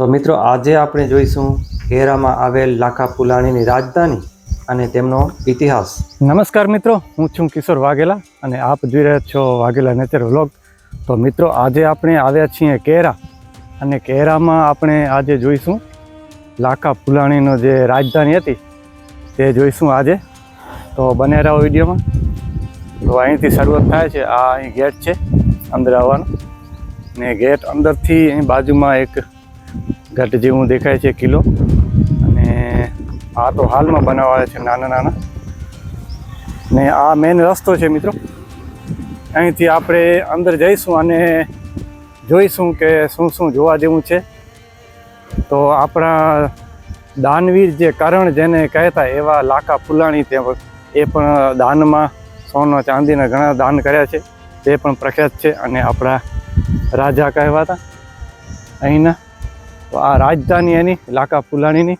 તો મિત્રો, આજે આપણે જોઈશું કેરામાં આવેલ લાખા ફુલાણીની રાજધાની અને તેમનો ઇતિહાસ. નમસ્કાર મિત્રો, હું છું કિશોર વાઘેલા અને આપ જોઈ રહ્યા છો વાઘેલા નેચર વ્લોગ. તો મિત્રો, આજે આપણે આવ્યા છીએ કેરા અને કેરામાં આપણે આજે જોઈશું લાખા ફુલાણીનો જે રાજધાની હતી તે જોઈશું આજે. તો બને રહો વિડીયોમાં. તો અહીંથી શરૂઆત થાય છે, આ અહીં ગેટ છે, અંદર આવવાનો. ને ગેટ અંદરથી અહીં બાજુમાં એક ગઢ જેવું દેખાય છે કિલ્લો. અને આ તો હાલમાં બનાવાયા છે નાના નાના. ને આ મેઇન રસ્તો છે મિત્રો. અહીંથી આપણે અંદર જઈશું અને જોઈશું કે શું શું જોવા જેવું છે. તો આપણા દાનવીર જે કરણ જેને કહેતા એવા લાખા ફુલાણી તે એ પણ દાનમાં સોનો ચાંદીના ઘણા દાન કર્યા છે. તે પણ પ્રખ્યાત છે અને આપણા રાજા કહેવાતા. અહીંના તો આ રાજધાની એની, લાકા પુલાણીની.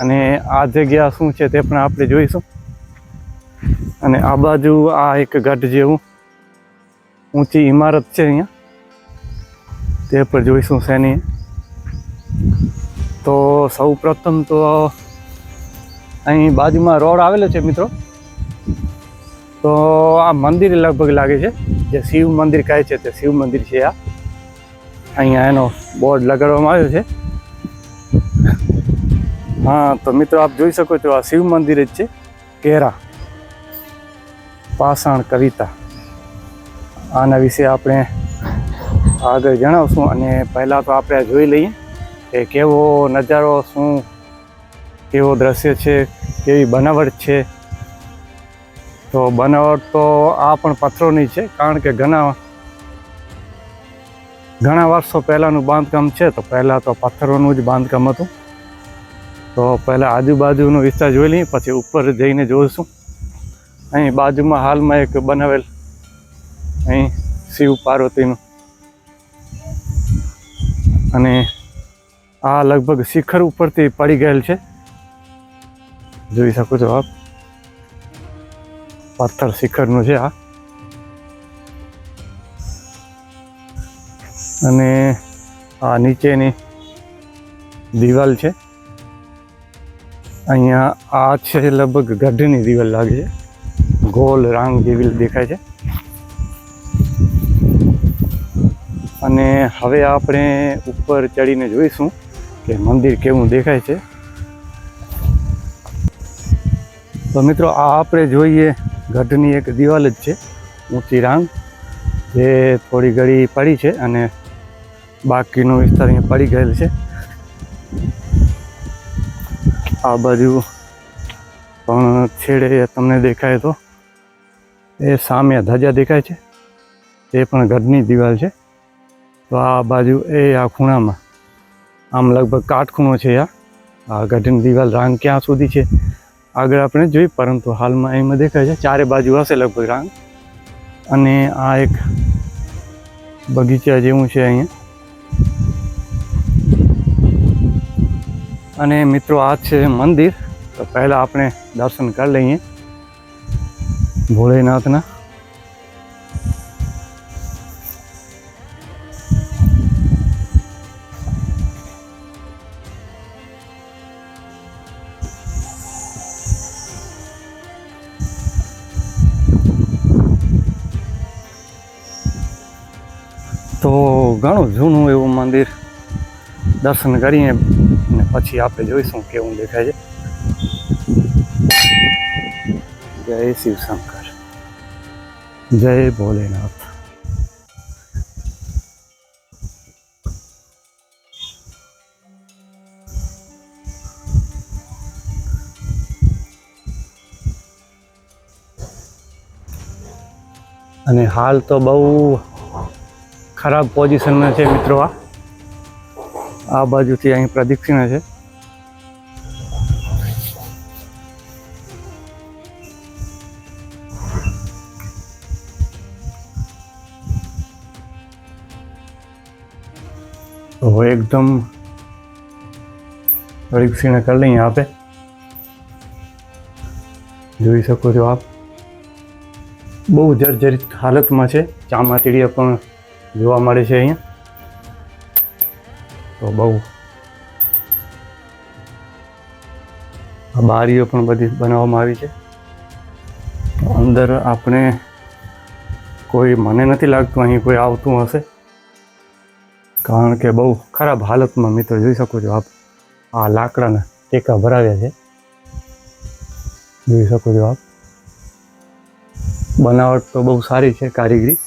અને આ જગ્યા શું છે તે પણ આપણે જોઈશું. અને આ બાજુ આ એક ગઢ જેવું ઊંચી ઇમારત છે અહીંયા. તે પર જોઈશું શેની. તો સૌ પ્રથમ તો અહીં બાજુમાં રોડ આવેલો છે મિત્રો. તો આ મંદિર લગભગ લાગે છે. જે શિવ મંદિર કહે છે તે શિવ મંદિર છે આ. અહીંયા એનો બોર્ડ લગાડવામાં આવ્યો છે. હા, તો મિત્રો આપ જોઈ શકો છો, આ શિવ મંદિર જ છે. કેરા પાષાણ કવિતા. આના વિશે આપણે આગળ જણાવશું અને પહેલાં તો આપણે જોઈ લઈએ કે કેવો નજારો, શું, કેવો દ્રશ્ય છે, કેવી બનાવટ છે. તો બનાવટ તો આ પણ પથ્થરોની છે, કારણ કે ઘણા ઘણા વર્ષો પહેલાંનું બાંધકામ છે, તો પહેલાં તો પથ્થરોનું જ બાંધકામ હતું. તો પહેલાં આજુબાજુનો વિસ્તાર જોઈ લઈએ, પછી ઉપર જઈને જોઈશું. અહીં બાજુમાં હાલમાં એક બનાવેલ અહીં શિવ પાર્વતીનું. અને આ લગભગ શિખર ઉપરથી પડી ગયેલ છે. જોઈ શકો છો આપ. પથ્થર શિખરનું છે આ. અને આ નીચેની દિવાલ છે. અહીંયા આ છે લગભગ ગઢની દિવાલ લાગે છે. ગોલ રાંગ જેવી દેખાય છે. અને હવે આપણે ઉપર ચડીને જોઈશું કે મંદિર કેવું દેખાય છે. તો મિત્રો, આ આપણે જોઈએ ગઢની એક દિવાલ જ છે, ઊંચી રાંગ, જે થોડી ઘડી પડી છે અને બાકીનો વિસ્તાર અહીંયા પડી ગયેલ છે. આ બાજુ પણ છેડે તમને દેખાય તો એ સામે ધજા દેખાય છે. તે પણ ગઢની દિવાલ છે. તો આ બાજુ એ આ ખૂણામાં આમ લગભગ કાટખૂણો છે આ. આ ગઢની દિવાલ રાંગ ક્યાં સુધી છે આગળ આપણે જોઈ, પરંતુ હાલમાં એમાં દેખાય છે ચારે બાજુ હશે લગભગ રાંગ. અને આ એક બગીચા જેવું છે અહીંયા. અને મિત્રો, આ છે મંદિર. તો પહેલાં આપણે દર્શન કરી લઈએ ભોળેનાથના. તો ઘણું જૂનું એવું મંદિર. દર્શન કરીએ. અને પછી આપણે જોઈશું કેવું દેખાય છે. જય શિવશંકર. જય ભોલેનાથ. અને હાલ તો બહુ ખરાબ પોઝિશનમાં છે મિત્રો આ. આ બાજુથી અહીં પ્રદક્ષિણા છે. તો એકદમ પ્રદક્ષિણા કરી લઈએ આપે. જોઈ શકો છો આપ. બહુ જર્જરિત હાલતમાં છે. ચામાચીડિયા પણ જોવા મળે છે અહીંયા. તો બહુ. આ બારીઓ પણ બધી બનાવવામાં આવી છે. અંદર આપણે કોઈ મને નથી લાગતું અહીં કોઈ આવતું હશે. કારણ કે બહુ ખરાબ હાલતમાં મિત્રો જોઈ શકો છો આપ. આ લાકડાના ટેકા ભરાવ્યા છે. જોઈ શકો છો આપ. બનાવટ તો બહુ સારી છે કારીગરી.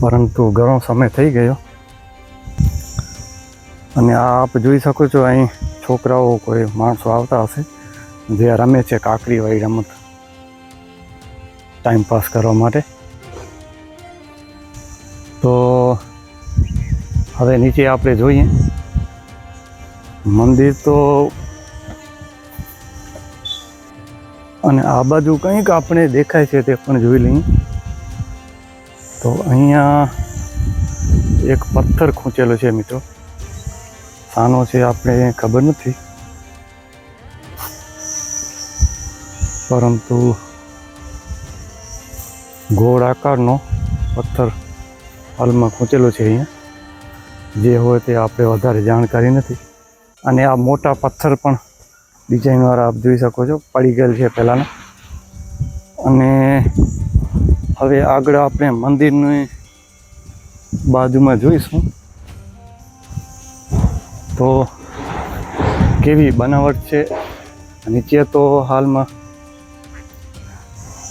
પરંતુ ઘણો સમય થઈ ગયો. અને આપ જોઈ શકો છો અહીં છોકરાઓ કોઈ માણસો આવતા હશે. જે રમે છે કાકડીવાળી રમત. ટાઈમ પાસ કરવા માટે. તો હવે નીચે આપણે જોઈએ. મંદિર તો અને આ બાજુ કંઈક આપણે દેખાય છે તે પણ જોઈ લઈએ. તો અહીંયા એક પથ્થર ખૂંચેલો છે મિત્રો. સાનો છે આપણે ખબર નથી. પરંતુ ગોળ આકારનો પથ્થર હાલમાં ખૂંચેલો છે અહીંયા. જે હોય તે આપણે વધારે જાણકારી નથી. અને આ મોટા પથ્થર પણ ડિઝાઇનવાળા આપ જોઈ શકો છો, પડી ગયેલ છે પહેલાંના. અને હવે આગળ આપણે મંદિરની બાજુમાં જોઈશું. તો કેવી બનાવટ છે? નીચે તો હાલમાં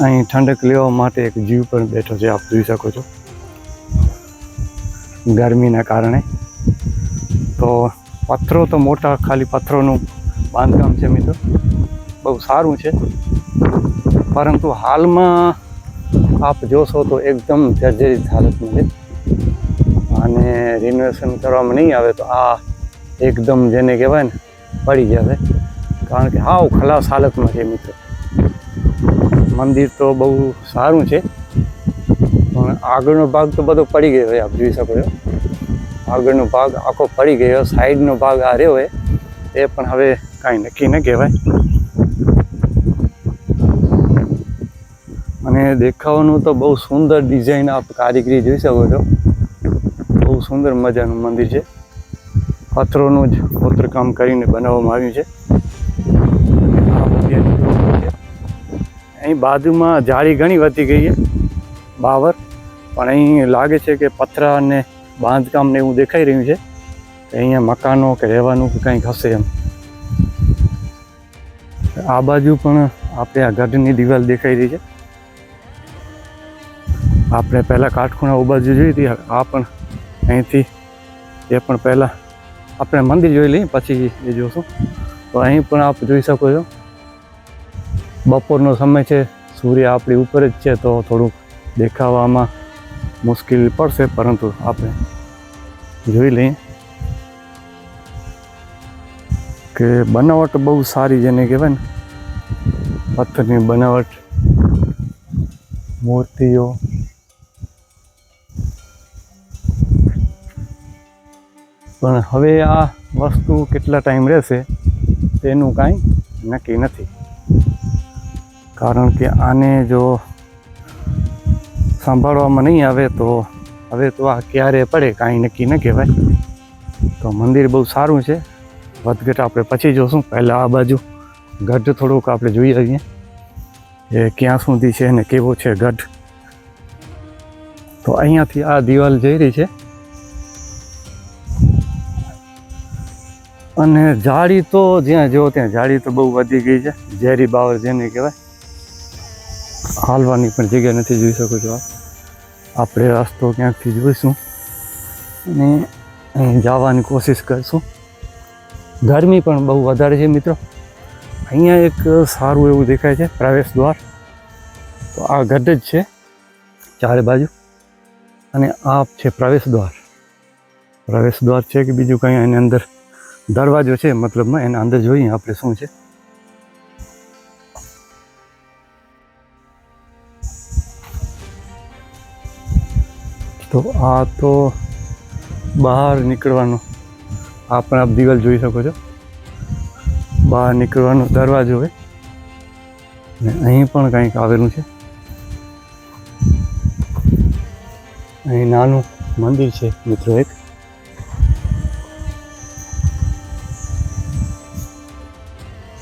અહીં ઠંડક લેવા માટે એક જીવ પણ બેઠો છે, આપ જોઈ શકો છો. ગરમીના કારણે. તો પથ્થરો તો મોટા, ખાલી પથ્થરોનું બાંધકામ છે મિત્રો. બહુ સારું છે. પરંતુ હાલમાં આપ જોશો તો એકદમ જર્જરિત હાલતમાં છે. અને રિનોવેશન કરવામાં નહીં આવે તો આ એકદમ જેને કહેવાય ને, પડી જશે. કારણ કે હાવ ખલાસ હાલતમાં છે મિત્રો. મંદિર તો બહુ સારું છે. પણ આગળનો ભાગ તો બધો પડી ગયો હોય આપ જોઈ શકો છો. આગળનો ભાગ આખો પડી ગયો, સાઈડનો ભાગ આ રહ્યો હોય એ પણ હવે કાંઈ નક્કી ન કહેવાય. અને દેખાવાનું તો બહુ સુંદર ડિઝાઇન આપ કારીગરી જોઈ શકો છો. બહુ સુંદર મજાનું મંદિર છે. પથ્થરોનું જ કોતરકામ કરીને બનાવવામાં આવ્યું છે. અહીં બાજુમાં જાળી ઘણી વધી ગઈ છે, બાવર. પણ અહીં લાગે છે કે પથરા અને બાંધકામ ને એવું દેખાઈ રહ્યું છે. અહીંયા મકાનો કે રહેવાનું કે કંઈક હશે એમ. આ બાજુ પણ આપણે આ ગઢની દિવાલ દેખાઈ રહી છે. આપણે પહેલાં કાટખૂણા બાજુ જોઈ હતી, આ પણ અહીંથી એ પણ પહેલાં આપણે મંદિર જોઈ લઈએ, પછી એ જોશું. તો અહીં પણ આપ જોઈ શકો છો. બપોરનો સમય છે, સૂર્ય આપણી ઉપર જ છે, તો થોડુંક દેખાવામાં મુશ્કેલ પડશે, પરંતુ આપણે જોઈ લઈએ કે બનાવટ બહુ સારી જેને કહેવાય ને, પથ્થરની બનાવટ, મૂર્તિઓ પણ હવે આ વસ્તુ કેટલા ટાઈમ રહેશે તેનું કાંઈ નક્કી નથી. કારણ કે આને જો સંભાળવામાં નહીં આવે તો હવે તો આ ક્યારે પડે કાંઈ નક્કી ન કહેવાય. તો મંદિર બહુ સારું છે. વધઘટ આપણે પછી જોશું. પહેલાં આ બાજુ ગઢ થોડુંક આપણે જોઈ આવીએ. એ ક્યાં સુધી છે ને કેવો છે ગઢ. તો અહીંયાથી આ દિવાલ જઈ રહી છે. અને જાળી તો જ્યાં જો ત્યાં જાળી તો બહુ વધી ગઈ છે. ઝેરી બાવર જેને કહેવાય. હાલવાની પણ જગ્યા નથી જોઈ શકો છો આપણે રસ્તો ક્યાંકથી જોઈશું અને અહીં જવાની કોશિશ કરીશું. ગરમી પણ બહુ વધારે છે મિત્રો. અહીંયા એક સારું એવું દેખાય છે, પ્રવેશ દ્વાર. તો આ ગઢ જ છે, ચારે બાજુ. અને આ છે પ્રવેશ દ્વાર. પ્રવેશ દ્વાર છે કે બીજું કંઈ એની અંદર? દરવાજો છે મતલબમાં, એના અંદર જોઈએ આપણે શું છે. તો આ તો બહાર નીકળવાનો આ પણ આપ દિવાલ જોઈ શકો છો. બહાર નીકળવાનો દરવાજો હોય ને અહીં પણ કંઈક આવેલું છે. અહીં નાનું મંદિર છે, મિત્રો એક.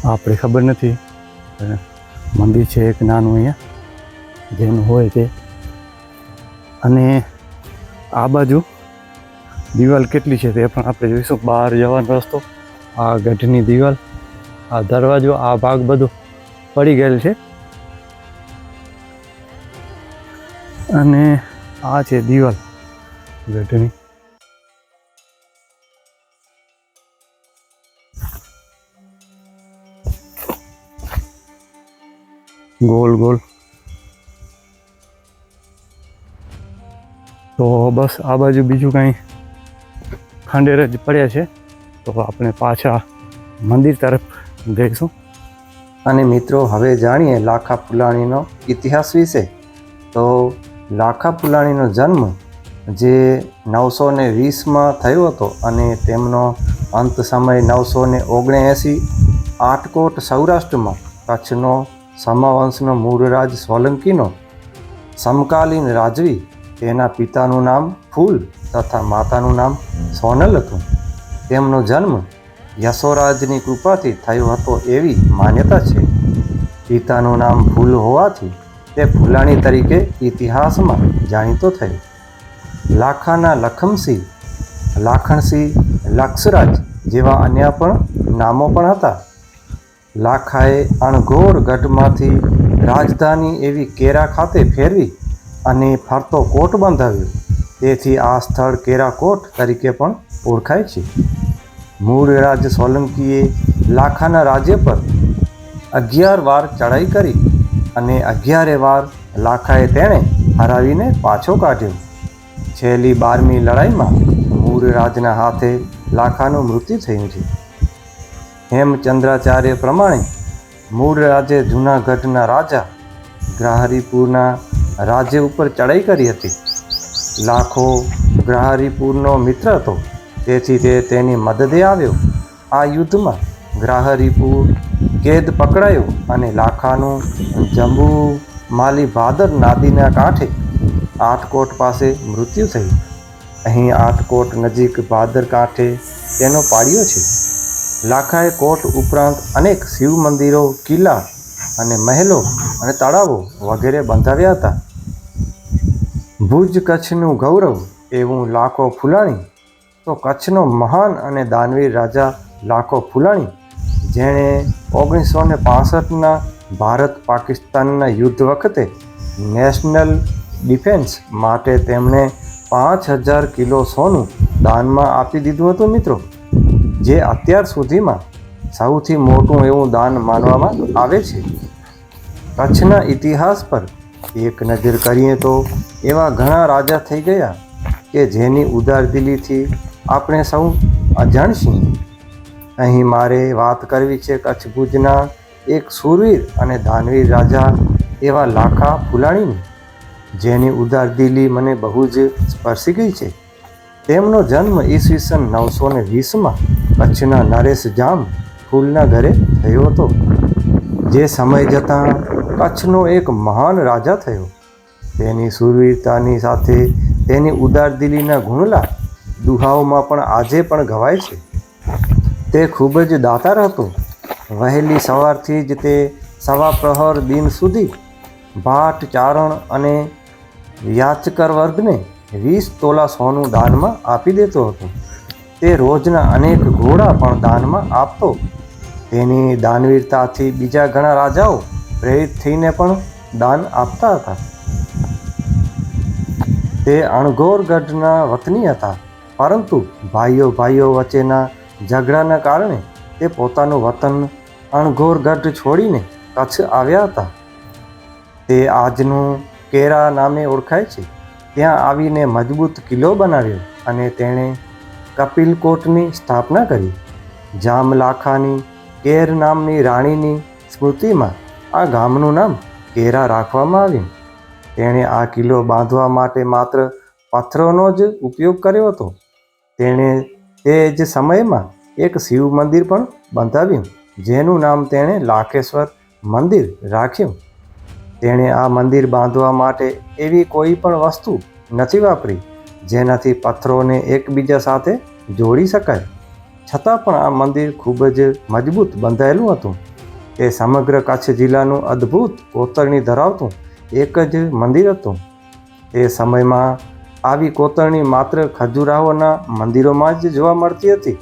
આપણે ખબર નથી. પણ મંદિર છે એક નાનું અહીંયા. જેનું હોય તે. અને આ બાજુ દિવાલ કેટલી છે તે પણ આપણે જોઈશું. બહાર જવાનો રસ્તો, આ ગઢની દિવાલ, આ દરવાજો, આ ભાગ બધો પડી ગયેલ છે. અને આ છે દિવાલ ગઢની. Goal goal. તો બસ આ બાજુ બીજું કાંઈ ખંડેર જ પડ્યા છે. તો આપણે પાછા મંદિર તરફ જઈશું. અને મિત્રો, હવે જાણીએ લાખા ફુલાણીનો ઇતિહાસ વિશે. તો લાખા ફુલાણીનો જન્મ જે નવસો ને વીસમાં થયો હતો અને તેમનો અંત સમય નવસો ને ઓગણએંસી આટકોટ સૌરાષ્ટ્રમાં કચ્છનો સમાવંશનો મૂળરાજ સોલંકીનો, સમકાલીન રાજવી, તેના પિતાનું નામ ફૂલ તથા માતાનું નામ સોનલ હતું. તેમનો જન્મ યશોરાજની કૃપાથી થયો હતો એવી માન્યતા છે. પિતાનું નામ ફૂલ હોવાથી તે ફૂલાણી તરીકે ઇતિહાસમાં જાણીતો થયો. લાખાના લખમસિંહ, લાખણસિંહ લક્ષરાજ જેવા અન્ય પણ નામો પણ હતા. લાખાએ અણઘોર ગઢમાંથી રાજધાની એવી કેરા ખાતે ફેરવી અને ફરતો કોટ બંધાવ્યો. તેથી આ સ્થળ કેરાકોટ તરીકે પણ ઓળખાય છે. મૂળ રાજ સોલંકીએ લાખાના રાજ્ય પર અગિયાર વાર ચડાઈ કરી અને અગિયારે વાર લાખાએ તેણે હરાવીને પાછો કાઢ્યો. છેલ્લી બારમી લડાઈમાં મૂળ રાજના હાથે લાખાનું મૃત્યુ થયું છે. હેમચંદ્રાચાર્ય પ્રમાણે મૂળ રાજે જૂનાગઢના રાજા ગ્રાહરીપુરના રાજ્ય ઉપર ચડાઈ કરી હતી. લાખો ગ્રાહરીપુરનો મિત્ર હતો. તેથી તે તેની મદદે આવ્યો. આ યુદ્ધમાં ગ્રાહરીપુર કેદ પકડાયો અને લાખાનું જંબુ માલી ભાદર નાદીના કાંઠે આટકોટ પાસે મૃત્યુ થયું. અહીં આટકોટ નજીક ભાદર કાંઠે તેનો પાડ્યો છે. લાખાએ કોટ ઉપરાંત અનેક શિવ મંદિરો, કિલ્લા અને મહેલો અને તળાવો વગેરે બંધાવ્યા હતા. ભુજ કચ્છનું ગૌરવ એવું લાખો ફુલાણી, તો કચ્છનો મહાન અને દાનવીર રાજા લાખો ફુલાણી, જેણે ઓગણીસો ને પાસઠના ભારત પાકિસ્તાનના યુદ્ધ વખતે નેશનલ ડિફેન્સ માટે તેમણે પાંચ હજાર કિલો સોનું દાનમાં આપી દીધું હતું મિત્રો. જે અત્યાર સુધીમાં સૌથી મોટું એવું દાન માનવામાં આવે છે. કચ્છના ઇતિહાસ પર એક નજર કરીએ તો એવા ઘણા રાજા થઈ ગયા કે જેની ઉદારદિલીથી આપણે સૌ અજાણ છીએ અહીં મારે વાત કરવી છે કચ્છ ભુજના એક સુરવીર અને દાનવીર રાજા એવા લાખા ફુલાણીની, જેની ઉદારદિલી મને બહુ જ સ્પર્શી ગઈ છે. તેમનો જન્મ ઈસવીસન નવસો ને વીસમાં કચ્છના નરેશ જામ ફૂલના ઘરે થયો હતો. જે સમય જતાં કચ્છનો એક મહાન રાજા થયો. તેની સુરવીરતાની સાથે તેની ઉદારદિલીના ગુણલા દુહાઓમાં પણ આજે પણ ગવાય છે. તે ખૂબ જ દાતાર હતો. વહેલી સવારથી જ તે સવા પ્રહર દિન સુધી ભાટ, ચારણ અને યાચકર વર્ગને વીસ તોલા સોનું દાનમાં આપી દેતો હતો. તે રોજના અનેક ઘોડા પણ દાનમાં આપતો. તેની દાનવીરતાથી બીજા ઘણા રાજાઓ પ્રેરિત થઈને પણ દાન આપતા હતા. તે અણઘોર ગઢના વતની હતા, પરંતુ ભાઈઓ ભાઈઓ વચ્ચેના ઝઘડાના કારણે તે પોતાનું વતન અણઘોર ગઢ છોડીને કચ્છ આવ્યા હતા. તે આજનું કેરા નામે ઓળખાય છે. ત્યાં આવીને મજબૂત કિલ્લો બનાવ્યો અને તેણે કપિલકોટની સ્થાપના કરી. જામલાખાની, કેર નામની રાણીની સ્મૃતિમાં આ ગામનું નામ કેરા રાખવામાં આવ્યું. તેણે આ કિલ્લો બાંધવા માટે માત્ર પથ્થરોનો જ ઉપયોગ કર્યો હતો. તેણે તે જ સમયમાં એક શિવ મંદિર પણ બંધાવ્યું, જેનું નામ તેણે લાખેશ્વર મંદિર રાખ્યું. તેણે આ મંદિર બાંધવા માટે એવી કોઈ પણ વસ્તુ નથી વાપરી. જેનાથી પથ્થરોને એકબીજા સાથે જોડી શકાય. છતાં પણ આ મંદિર ખૂબ જ મજબૂત બંધાયેલું હતું. તે સમગ્ર કચ્છ જિલ્લાનું અદ્ભુત કોતરણી ધરાવતું એક જ મંદિર હતું. એ સમયમાં આવી કોતરણી માત્ર ખજુરાહોના મંદિરોમાં જ જોવા મળતી હતી.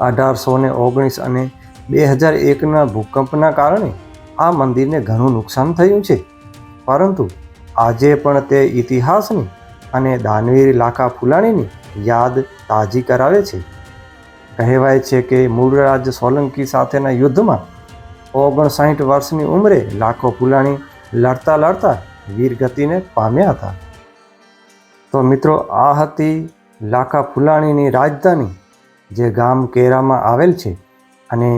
અઢારસો ને ઓગણીસ અને બે હજાર એકના ભૂકંપના કારણે આ મંદિરને ઘણું નુકસાન થયું છે. પરંતુ આજે પણ તે ઇતિહાસની અને દાનવીર લાખા ફુલાણીની યાદ તાજી કરાવે છે. કહેવાય છે કે મૂળરાજ સોલંકી સાથેના યુદ્ધમાં ઓગણસાઠ વર્ષની ઉંમરે લાખો ફુલાણી લડતા લડતા વીરગતિને પામ્યા હતા. તો મિત્રો, આ હતી લાખા ફુલાણીની રાજધાની, જે ગામ કેરામાં આવેલ છે. અને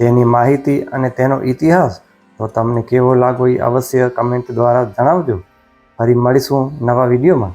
તેની માહિતી અને તેનો ઇતિહાસ તો તમને કેવો લાગો એ અવશ્ય કમેન્ટ દ્વારા જણાવજો. ફરી મળીશું નવા વિડીયોમાં.